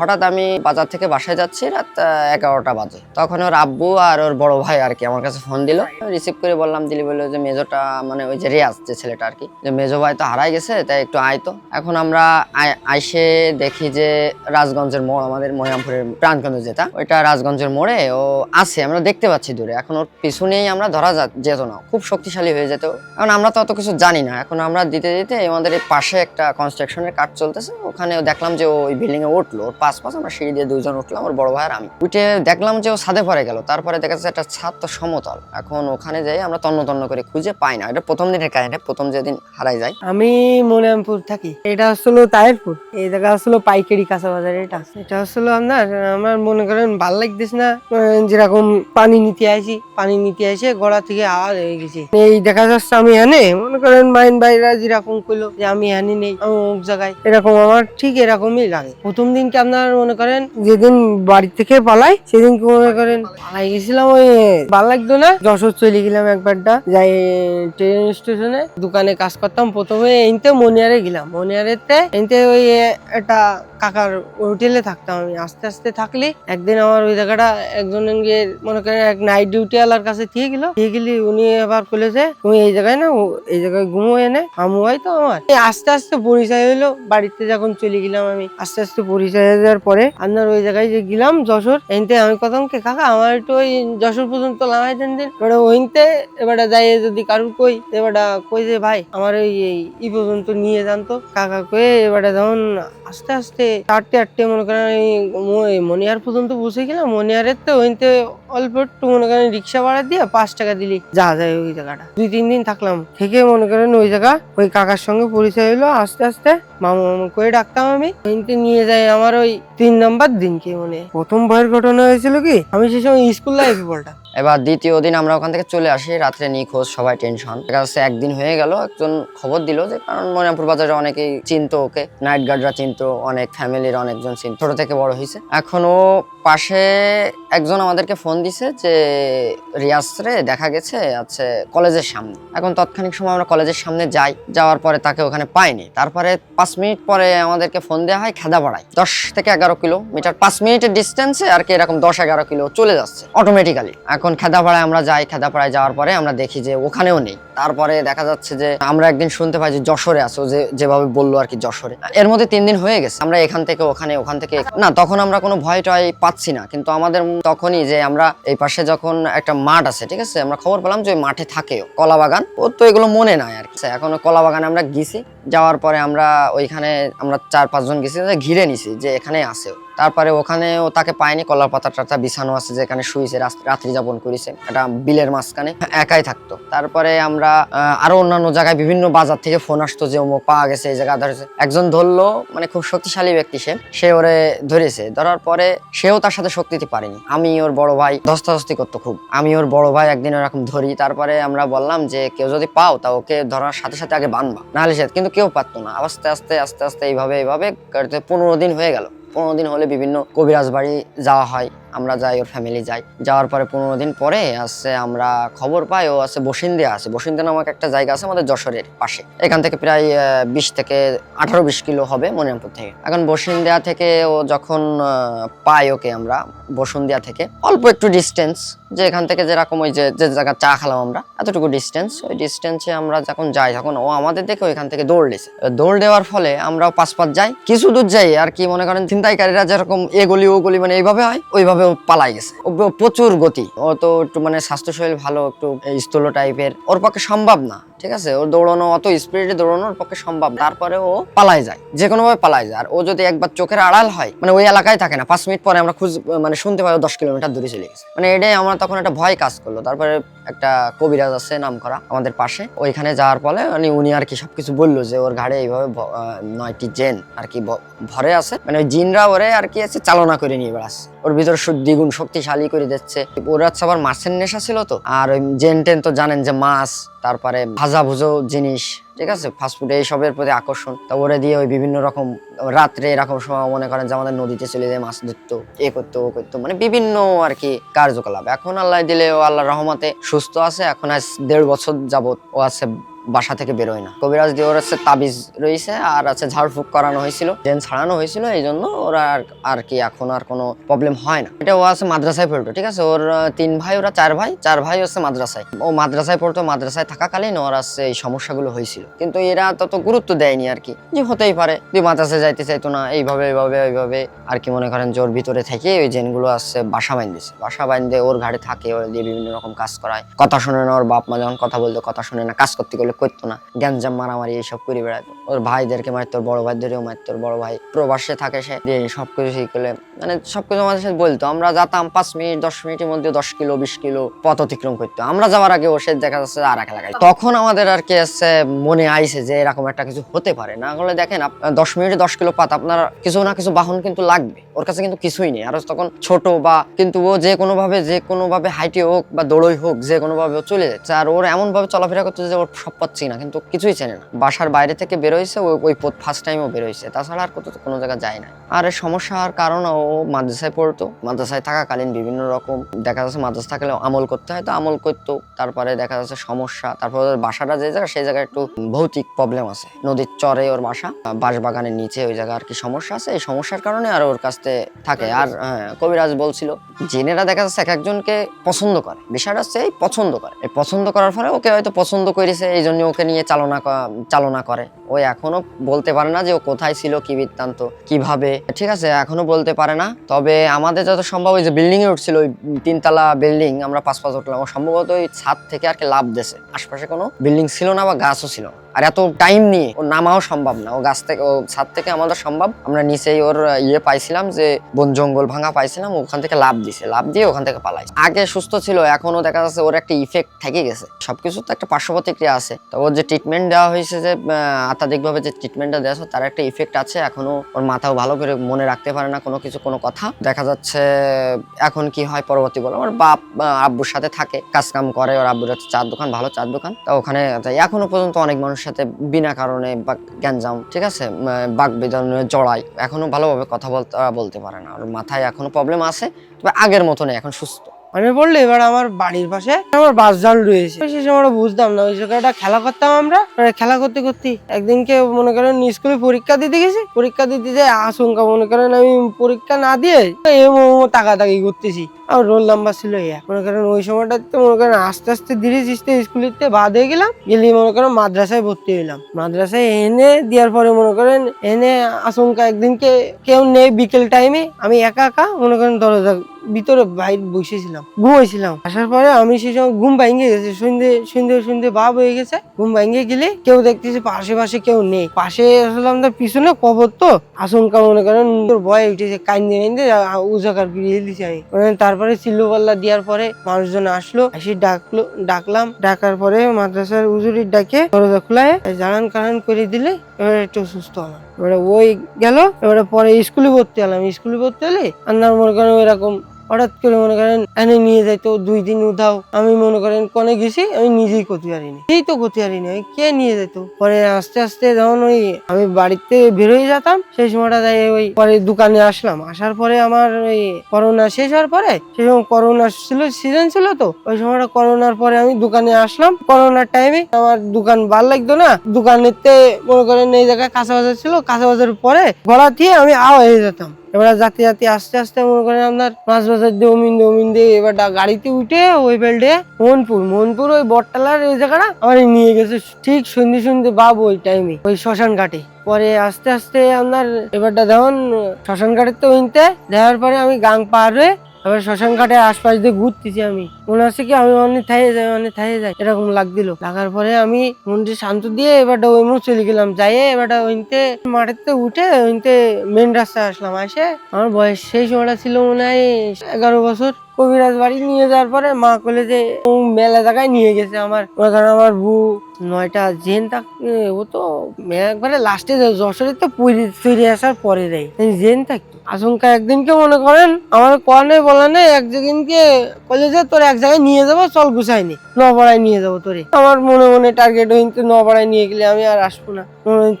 হঠাৎ আমি বাজার থেকে বাসায় যাচ্ছি, রাত এগারোটা বাজে। তখন ওর আব্বু আর ওর বড় ভাই আর কি আমার কাছে ফোন দিল। রিসিভ করে বললাম, দিলি বলল যে মেজোটা মানে ওই যে রিয়াজ যে ছেলেটা আর কি, যে মেজো ভাই তো হারাই গেছে, তাই একটু আয়তো এখন আমরা আইসে দেখি যে রাজগঞ্জের মোড়, আমাদের মরিয়ামপুরের প্রাণকেন্দ্র যেটা, ওইটা রাজগঞ্জের মোড়ে ও আছে, আমরা দেখতে পাচ্ছি দূরে। এখন ওর পিছনেই আমরা ধরা যেত না। খুব শক্তিশালী হয়ে যেত এখন আমরা তো অত কিছু জানি না। এখন আমরা দিতে দিতে আমাদের পাশে একটা কনস্ট্রাকশনের কাজ চলতেছে ওখানে দেখলাম যে ওই বিল্ডিং এ উঠল, ওর পাঁচ পাঁচ, আমরা সিঁড়ি দিয়ে দুইজন উঠলাম, আমার বড় ভাই আমি। উঠে দেখলাম যে ও ছাদে পরে গেল, তারপরে দেখা যাচ্ছে একটা ছাদ তো সমতল। এখন ওখানে যাই, আমরা তন্ন তন্ন করে খুঁজে পাই না। এটা প্রথম দিনের কাহিনী প্রথম যেদিন হারাই যায় আমি মনিরামপুর থাকি। এটা হচ্ছিল তাহেরপুর। এই জায়গা হচ্ছিল পাইকারি কাঁচা বাজার এটা এটা হচ্ছিল আপনার, আমার মনে করেন ভালো লাগতেছে না যেরকম পানি নিতে আসি, পানি নিতে এসে গলা থেকে আওয়াজ হয়ে গেছে। এই দেখা যাচ্ছে আমি এনে, মনে করেন মাইন ভাইরা যেরকম কইলো যে আমি এনে নেই অমুক জায়গায়, এরকম আমার ঠিক এরকমই লাগে। প্রথম দিনকে আপনার মনে করেন। যেদিন বাড়ি থেকে পালাই সেদিনকে মনে করেন? পালাই গেছিলাম ওই ভালো লাগতো না? যশোর চলে গেলাম একবারটা যাই ট্রেন স্টেশনে দোকানে কাজ করতাম প্রথমে এইতে মনিয়ারে গেলাম। মনিয়ারেতে এইতে ওই একটা কাকার হোটেলে থাকতাম আমি। আস্তে আস্তে থাকলে একদিন আমার ওই জায়গাটা একজন গিয়ে মনে করেন এক নাইট ডিউটি আলার কাছে দিয়ে গেল। দিয়ে গেলি উনি আবার বলে যে তুমি এই জায়গায় না এই জায়গায় ঘুমো এনে আমু হয় তো আমার। এই আস্তে আস্তে পরিচয় হলো বাড়িতে যখন চলে গেলাম আমি আস্তে আস্তে পরিচয় যাওয়ার পরে আপনার ওই জায়গায় যে গেলাম যশোর, এনতে আমি কথা কে, কাকা আমার একটু ওই যশোর পর্যন্ত লাগাই দেন দিন। এবারে ওইতে এবারে যাই যদি কারুর কই, এবারে কই যে ভাই, আমার ওই ই পর্যন্ত নিয়ে যান তো। কাকা কয়ে এবারে যখন আস্তে আস্তে চারটে, আটটে মনে করেন এই ম- পর্যন্ত বসে গেলাম। মনিহারের তো ওইতে অল্প একটু মনে করেন রিক্সা ভাড়া দিয়ে পাঁচ টাকা দিলি যা যায় ওই জায়গাটা। দুই, তিন দিন থাকলাম। থেকে মনে করেন ওই জায়গা, ওই কাকার সঙ্গে পরিচয় হলো আস্তে আস্তে মামু মামু করে ডাকতাম আমি। ওইতে নিয়ে যাই আমার ওই তিন নম্বর দিনকে মানে। প্রথম ভয়ের ঘটনা হয়েছিল কি? আমি সে সময় স্কুল লাইফে পড়তাম। এবার দ্বিতীয় দিন আমরা ওখান থেকে চলে আসি, রাত্রে নিখোঁজ, সবাই টেনশন। যাচ্ছে একদিন হয়ে গেল, একজন খবর দিল যে কারণ মনিরামপুর বাজারে অনেকেই চিনতো ওকে, নাইট গার্ডরা চিনতো, অনেক ফ্যামিলির অনেকজন চিনতো, ছোট থেকে বড় হয়েছে। এখনও পাশে একজন আমাদেরকে ফোন দিছে যে রিয়াজ রে দেখা গেছে, আছে কলেজের সামনে। এখন তৎক্ষণিক সময় আমরা কলেজের সামনে যাই, যাওয়ার পরে তাকে ওখানে পাইনি। তারপরে পাঁচ মিনিট পরে আমাদেরকে ফোন দেওয়া হয় খেদাপাড়ায়। দশ থেকে এগারো কিলোমিটার, পাঁচ মিনিটের ডিস্টেন্সে আর কি এরকম দশ এগারো কিলো চলে যাচ্ছে অটোমেটিক্যালি এখন খেদাপাড়ায় আমরা যাই খেদাপাড়ায় যাওয়ার পরে আমরা দেখি যে ওখানেও নেই। তারপরে দেখা যাচ্ছে যে আমরা একদিন শুনতে পাই যে যশোরে ও যে যেভাবে বলল আর কি যশোরে। এর মধ্যে তিন দিন হয়ে গেছে, আমরা এখান থেকে, ওখানে, ওখান থেকে না, তখন আমরা কোনো ভয় টয় পাচ্ছি না, কিন্তু আমাদের তখনই যে আমরা এই পাশে যখন একটা মাঠ আছে, ঠিক আছে, আমরা খবর পেলাম যে ওই মাঠে থাকে কলা বাগান ওর তো এগুলো মনে নাই আর কি। এখন কলা বাগানে আমরা গেছি, যাওয়ার পরে আমরা ওইখানে আমরা চার পাঁচজন গেছি ঘিরে নিছি যে এখানে ও। তারপরে ওখানেও তাকে পায়নি, কলার পাতা টাতা বিছানো আছে, যেখানে শুয়েছে রাত্রি যাপন করেছে, একটা বিলের মাঝখানে, একাই থাকতো। তারপরে আমরা আহ, আরও অন্যান্য জায়গায় বিভিন্ন বাজার থেকে ফোন আসতো যে অমুক পাওয়া গেছে এই জায়গা ধরেছে। একজন ধরলো মানে খুব শক্তিশালী ব্যক্তি সে সে ওরে ধরেছে। ধরার পরে সেও তার সাথে শক্তি দিতে পারেনি। আমি ওর বড় ভাই ধস্তাধস্তি করতো খুব। আমি ওর বড় ভাই একদিন ওরকম ধরি তারপরে আমরা বললাম যে কেউ যদি পাও তা ওকে ধরার সাথে সাথে আগে বানবা। নাহলে সে কিন্তু কেউ পারতো না। আস্তে আস্তে আস্তে আস্তে এইভাবে এইভাবে পনেরো দিন হয়ে গেল। পনেরো দিন হলে বিভিন্ন কবিরাজ বাড়ি যাওয়া হয়। আমরা যাই, ওর ফ্যামিলি যাই। যাওয়ার পরে পনেরো দিন পরে আসছে আমরা খবর পাই, ও আছে বসিন্দে আছে বসিন্দে নামক একটা জায়গা আছে আমাদের যশোরের পাশে। এখান থেকে প্রায় বিশ থেকে আঠারো, বিশ কিলো হবে মনিরামপুর থেকে। এখন বসিন্দিয়া থেকে ও যখন পাই ওকে আমরা বসুন্দিয়া থেকে, অল্প একটু ডিস্টেন্স যে এখান থেকে যেরকম ওই যে যে জায়গা চা খেলাম আমরা, এতটুকু ডিস্টেন্স ওই ডিস্টেন্সে আমরা যখন যাই, তখন ও আমাদের দেখে ওইখান থেকে দৌড় দিছে দৌড় দেওয়ার ফলে আমরাও পাঁচ পাঁচ যাই, কিছু দূর যাই, আর কি মনে করেন ছিনতাইকারীরা যেরকম এ গলি, ও গলি মানে এইভাবে হয় ওইভাবে পালাই গেছে। প্রচুর গতি। ও তো একটু মানে স্বাস্থ্য শরীর ভালো, একটু স্থূল টাইপের ওর পক্ষে সম্ভব না। ঠিক আছে? ওর দৌড়ানো, অত স্পিডে দৌড়ানোর পক্ষে সম্ভব তারপরে ও পালাই যায় যে কোনো ভাবে পালাই যায়। আর ও যদি একবার চোখের আড়াল হয় মানে ওই এলাকায় থাকে না, পাঁচ মিনিট পরে আমরা খুঁজ মানে শুনতে পাই দশ কিলোমিটার দূরে চলে গেছে। মানে এটাই আমার তখন একটা ভয় কাজ করল। তারপরে একটা কবিরাজ আছে নাম করা আমাদের পাশে। ওইখানে যাওয়ার ফলে মানে উনি আর কি সবকিছু বলল যে, ওর ঘাড়ে এইভাবে নয়টি জেন আর কি ভরে আছে। মানে ওই জিনরা ওরে আর কি আছে, চালনা করে নিয়ে বেড়াচ্ছে। ওর ভিতরে দ্বিগুণ শক্তিশালী করে দিচ্ছে। ওর হচ্ছে আবার মাছের নেশা ছিল তো। আর ওই জেন টেন তো জানেন যে মাছ, তারপরে ভাজা ভুজো জিনিস, ঠিক আছে? ফাস্টফুড এইসবের প্রতি আকর্ষণ। তা ওরে দিয়ে ওই বিভিন্ন রকম রাত্রে এরকম সময় মনে করেন যে আমাদের নদীতে চলে যায় মাছ ধরতো, এ করতো, ও করতো মানে বিভিন্ন আর কি কার্যকলাপ। এখন আল্লাহ দিলে ও আল্লাহ রহমতে সুস্থ আছে। এখন আজ দেড় বছর যাবত ও আছে বাসা থেকে বেরোয় না। কবিরাজ দিয়ে ওর হচ্ছে তাবিজ রয়েছে আর আছে ঝাড়ফুঁক করানো হয়েছিল জেন ছাড়ানো হয়েছিল, এই জন্য ওরা আর কি এখন আর কোনো প্রবলেম হয় না। এটা ও আছে মাদ্রাসায় পড়তো, ঠিক আছে? ওর তিন ভাই, ওরা চার ভাই চার ভাই হচ্ছে মাদ্রাসায়। ও মাদ্রাসায় পড়তো, মাদ্রাসায় থাকাকালীন ওর আছে এই সমস্যাগুলো হয়েছিল। কিন্তু এরা তত গুরুত্ব দেয়নি আর কি, যে হতেই পারে, তুই মাদ্রাসায় যাইতে চাইতো না, এইভাবে এইভাবে এইভাবে আর কি মনে করেন জোর ভিতরে থেকে ওই জেনগুলো আসছে বাসা বাইন্দিছে বাসা বাইন্দে ওর ঘাড়ে থাকে, ওর দিয়ে বিভিন্ন রকম কাজ করায়। কথা শুনে না ওর বাপ মা যখন কথা বলতো, কথা শুনে না, কাজ করতে গেলে করতো না গ্যাঞ্জাম মারামারি এইসব করে বেড়াতো। ওর ভাইদেরকে মারতো বড় ভাইদেরও মারতো বড় ভাই প্রবাসে থাকে সে। দিয়ে সবকিছু সেই করলে মানে সবকিছু আমাদের সাথে বলতো। আমরা যেতাম পাঁচ মিনিট, দশ মিনিটের মধ্যে দশ কিলো, বিশ কিলো পথ অতিক্রম করতো। আমরা যাওয়ার আগে ও সে দেখা যাচ্ছে আর এক এলাকায় তখন আমাদের আর কি আছে, মনে আইছে যে এরকম একটা কিছু হতে পারে। না হলে দেখেন দশ মিনিটে দশ কিলো পাত, আপনার কিছু না কিছু বাহন কিন্তু লাগবে। ওর কাছে কিন্তু কিছুই নেই। আর তখন ছোট বা কিন্তু ও যে কোনো ভাবে যে কোনোভাবে হাইটে হোক বা দৌড়ই হোক, যে কোনো ভাবে ও চলে যাচ্ছে। আর ওর এমন ভাবে চলাফেরা করতে যে ওর সব পাচ্ছি না কিন্তু কিছুই চেনে না। বাসার বাইরে থেকে বেরোইছে ওই ওই পথ ফার্স্ট টাইমও বেরোইছে। তাছাড়া আর কোথাও কোনো জায়গায় যায় না আর সমস্যার কারণ ও মাদ্রাসায় পড়তো। মাদ্রাসায় থাকাকালীন বিভিন্ন রকম দেখা যাচ্ছে মাদ্রাসা থাকলে আমল করতে হয়। তো আমল করতো তারপরে দেখা যাচ্ছে সমস্যা তারপরে ওদের বাসাটা যে জায়গা সেই জায়গায় একটু ভৌতিক প্রবলেম আছে। নদীর চরে ওর বাসা বাঁশ বাগানের নিচে ওই জায়গায় আর কি সমস্যা আছে। এই সমস্যার কারণে আর ওর কাছে থাকে আর হ্যাঁ, কবিরাজ বলছিল জেনেরা দেখা যাচ্ছে এক একজনকে পছন্দ করে। বিষয়টা হচ্ছে এই পছন্দ করে। এই পছন্দ করার ফলে ওকে হয়তো পছন্দ করেছে এই জন্য ওকে নিয়ে চালনা চালনা করে। ও এখনও বলতে পারে না যে ও কোথায় ছিল, কি বৃত্তান্ত, কীভাবে। ঠিক আছে, এখনও বলতে পারে না। তবে আমাদের যত সম্ভব ওই যে বিল্ডিং এ উঠছিল, ওই তিনতলা বিল্ডিং আমরা পাঁচ পাঁচ উঠলাম। ও সম্ভবত ওই ছাদ থেকে আর কি লাভ দেশে আশপাশে কোনো বিল্ডিং ছিল না বা গাছও ছিল না। আর এত টাইম নিয়ে ও নামাও সম্ভব না। ও গাছ থেকে, ও ছাদ থেকে আমাদের সম্ভব। আমরা নিচেই ওর ইয়ে পাইছিলাম যে, বন জঙ্গল ভাঙা পাইছিলাম। ওখান থেকে লাভ দিছে। লাভ দিয়ে ওখান থেকে পালাই আগে সুস্থ ছিল এখনও দেখা যাচ্ছে ওর একটা ইফেক্ট থেকে গেছে। সবকিছু তো একটা পার্শ্ব প্রতিক্রিয়া আছে। তো ওর যে ট্রিটমেন্ট দেওয়া হয়েছে যে আত্মাধিক ভাবে যে ট্রিটমেন্টটা দেওয়া হয়েছে তার একটা ইফেক্ট আছে। এখনও ওর মাথাও ভালো করে মনে রাখতে পারে না কোনো কিছু, কোনো কথা। দেখা যাচ্ছে, এখন কি হয় পরবর্তী বলো। আমার বাপ আব্বুর সাথে থাকে কাজ কাম করে। ওর আব্বুর হচ্ছে চার দোকান, ভালো চার দোকান। তা ওখানে এখনও পর্যন্ত অনেক মানুষের সাথে বিনা কারণে বা গ্যাঞ্জাম, ঠিক আছে? বাক বিধানে জড়াই, এখনও ভালোভাবে কথা বলতে বলতে পারে না। আর মাথায় এখনও প্রবলেম আছে, তবে আগের মতো নেই এখন সুস্থ। মানে বললে এবার আমার বাড়ির পাশে আমার বাস জাল রয়েছে। সেই সময় আমরা বুঝতাম না, ওই জায়গাটা খেলা করতাম আমরা। খেলা করতে করতে একদিনকে মনে করেন স্কুলে পরীক্ষা দিতে গেছি। পরীক্ষা দিতে যে আশঙ্কা, মনে করেন আমি পরীক্ষা না দিয়ে তাকাতাকি করতেছি। আর রোল নাম্বার ছিল এক। মনে করেন ওই সময়টাতে মনে করেন আস্তে আস্তে ধীরে ধীরে স্কুলেতে বাদ হয়ে গেলাম। গেলে মনে করেন মাদ্রাসায় ভর্তি হইলাম। মাদ্রাসায় এনে দেওয়ার পরে মনে করেন এনে আশঙ্কা একদিনকে কেউ নেই বিকেল টাইমে আমি একা একা মনে করেন দরজা ভিতরে বাইরে বসেছিলাম, ঘুমাইছিলাম। আসার পরে আমি সেই সময় ঘুম ভাঙে গেছে সন্ধ্যে সন্ধ্যে সন্ধ্যে ভাব হয়ে গেছে। ঘুম ভাঙে গেলে কেউ দেখতেছি পাশে পাশে কেউ নেই। পাশে আসলে আমাদের পিছনে কবর তো। আশঙ্কা মনে করেন, তোর ভয় উঠেছে, কান্দে কান্দে উজাকার ফিরিয়ে দিছি আমি। মানে তারপরে চিল্লু পাল্লা দেওয়ার পরে মানুষজন আসলো, এসে ডাকলো, ডাকলাম। ডাকার পরে মাদ্রাসার উজুরির ডাকে দরজা খোলায় জানান কারান করে দিলে এবার একটু সুস্থ হলাম। এবারে ওই গেল, এবারে পরে স্কুলে ভর্তি হলাম। স্কুলে ভর্তি হলে আপনার মনে করেন এরকম হঠাৎ করে মনে করেন এনে নিয়ে যাইতো, দুই দিন উধাও। আমি মনে করেন কনে গেছি, আমি নিজেই করতে পারিনি এই তো করতে পারিনি ওই কে নিয়ে যেত পরে আস্তে আস্তে যখন ওই আমি বাড়িতে বেরোয় যেতাম, সেই সময়টা যাই ওই পরে দোকানে আসলাম। আসার পরে আমার ওই করোনা শেষ হওয়ার পরে, সেই সময় করোনা ছিল সিজন ছিল তো, ওই সময়টা করোনার পরে আমি দোকানে আসলাম। করোনার টাইমে আমার দোকান ভালো লাগতো না। দোকানেতে মনে করেন এই জায়গায় কাঁচা বাজার ছিল কাঁচা বাজারের পরে গলা দিয়ে আমি আ হয়ে যেতাম। এবার যাতে যাতে আস্তে আস্তে মনে করেন আপনার পাঁচ বছর দিয়ে অমিন দিয়ে এবার গাড়িতে উঠে ওই বেল্টে মোহনপুর মোহনপুর ওই বটতলার ওই জায়গাটা আমার নিয়ে গেছে। ঠিক সন্ধে সন্ধে বাবু ওই টাইমে ওই শ্মশান ঘাটে পরে আস্তে আস্তে আপনার এবারটা দেখুন শ্মশান ঘাটের তো উইনতে দেওয়ার পরে আমি গাং পার হয়ে এবার শ্মশান ঘাটে আশপাশ দিয়ে ঘুরতেছি আমি। মনে হচ্ছে কি আমি অনেক থাইয়ে যাই, অনেক থাইয়ে যাই। এরকম লাগ দিল লাগার পরে আমি মন্দির শান্ত দিয়ে এবারটা ওই মুখ চলে গেলাম। যাইয়ে এবারটা ওইতে মাঠেতে উঠে ওইতে মেন রাস্তায় আসলাম। আসে আমার বয়স সেই সময়টা ছিল মনে হয় এগারো বছর। কবিরাজ বাড়ি নিয়ে যাওয়ার পরে মা কলে যে, ও মেলা জায়গায় নিয়ে গেছে আমার। ওখানে আমার বউ, নয়টা জেন থাক ও তো একবারে লাস্টে যশোরে তো ফিরে আসার পরে দেয়। জেন থাকতো আশঙ্কা একদিনকে মনে করেন, আমার কনে বলা নেই একদিনকে যে, তোর এক জায়গায় নিয়ে যাব, চল গুছাইনি। নপাড়ায় নিয়ে যাব তোরে। আমার মনে মনে টার্গেট হইতে নপাড়ায় নিয়ে গেলে আমি আর আসব না।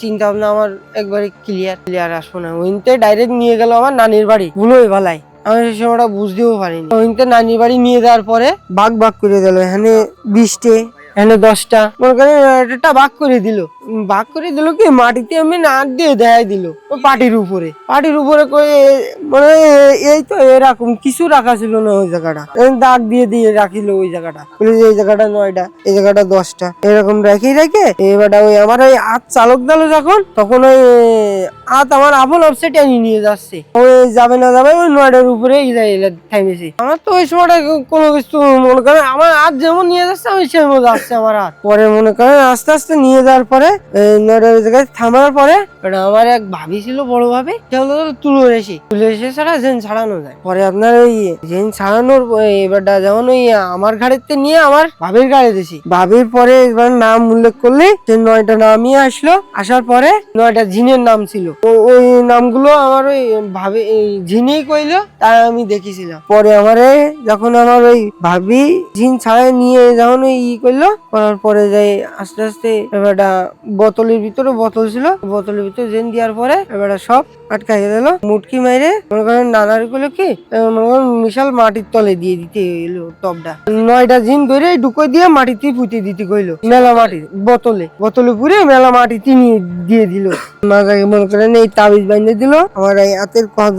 চিন্তা ভাবনা আমার একবারে ক্লিয়ার ক্লিয়ার আসব না। ওইতে ডাইরেক্ট নিয়ে গেল আমার নানির বাড়ি, ভুলোই ভালাই। আমি সে সময়টা বুঝতেও পারিনি। ওইতে নানির বাড়ি নিয়ে যাওয়ার পরে বাঘ বাঘ করে দিল, এখানে বিশটে, এখানে দশটা। মনে করেন একটা ভাগ করে দিল। ভাগ করে দিল কি? মাটিতে আমি না দিয়ে দেখাই দিল পাটির উপরে। পাটির উপরে মানে এই তো এরকম কিছু রাখা ছিল না ওই জায়গাটা। দাগ দিয়ে দিয়ে রাখিল ওই জায়গাটা। এই জায়গাটা নয়টা, এই জায়গাটা দশটা। এরকম রেখে রেখে এবারটা ওই আমার ওই হাত চালক দিল যখন, তখন ওই হাত আমার আপন অফসে টেনে নিয়ে যাচ্ছে। ওই যাবে না যাবে ওই নয়টার উপরে থাইমেছি আমার তো ওই সময়টা কোনো কিছু মনে করেন, আমার হাত যেমন নিয়ে যাচ্ছে, আমি সেমন যাচ্ছে আমার হাত পরে মনে করেন আস্তে আস্তে নিয়ে যাওয়ার পরে এই নয়টার জায়গায় থামার পরে ওটা আমার এক ভাবি ছিল বড় ভাবি সে হলো তুলো এসে। তুলো এসে ছাড়া জেন ছাড়ানো যায়। পরে আপনার ওই জেন ছাড়ানোর এবারটা যেমন ওই আমার গাড়িতে নিয়ে আমার ভাবির গাড়ি দিছি। ভাবির পরে এবার নাম উল্লেখ করলে সে নয়টা নামই আসলো। আসার পরে নয়টা জিনের নাম ছিল। ওই নামগুলো আমার ওই ভাবি ঝিনেই কইলো তাই আমি দেখেছিলাম। পরে আমারে যখন আমার ওই ভাবি ঝিন ছাড়াই নিয়ে যখন ওই ই করল করার পরে যাই আস্তে আস্তে এবারটা বোতলের ভিতরে বোতল ছিল। বোতলের ভিতরে জেন দেওয়ার পরে এবারটা সব আটকাই দিল। মুটকি মাইরে মনে করেন নানারগুলো কি মনে করেন বিশাল মাটির তলে দিয়ে দিতে এলো টপটা। নয়টা জিন ধরে ঢুকে দিয়ে মাটিতে পুঁতে দিতে কইলো। মেলা মাটি, বোতলে। বোতলে পুরে মেলা মাটিতে নিয়ে দিয়ে দিল। মাজাকে মনে করেন এই তাবিজ বানিয়ে দিল। আমার এই হাতের কস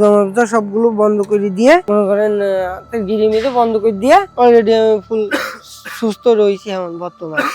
সবগুলো বন্ধ করে দিয়ে, মনে করেন হাতের গিরিমিতে বন্ধ করে দিয়ে অলরেডি আমি ফুল সুস্থ রয়েছি এখন বর্তমানে।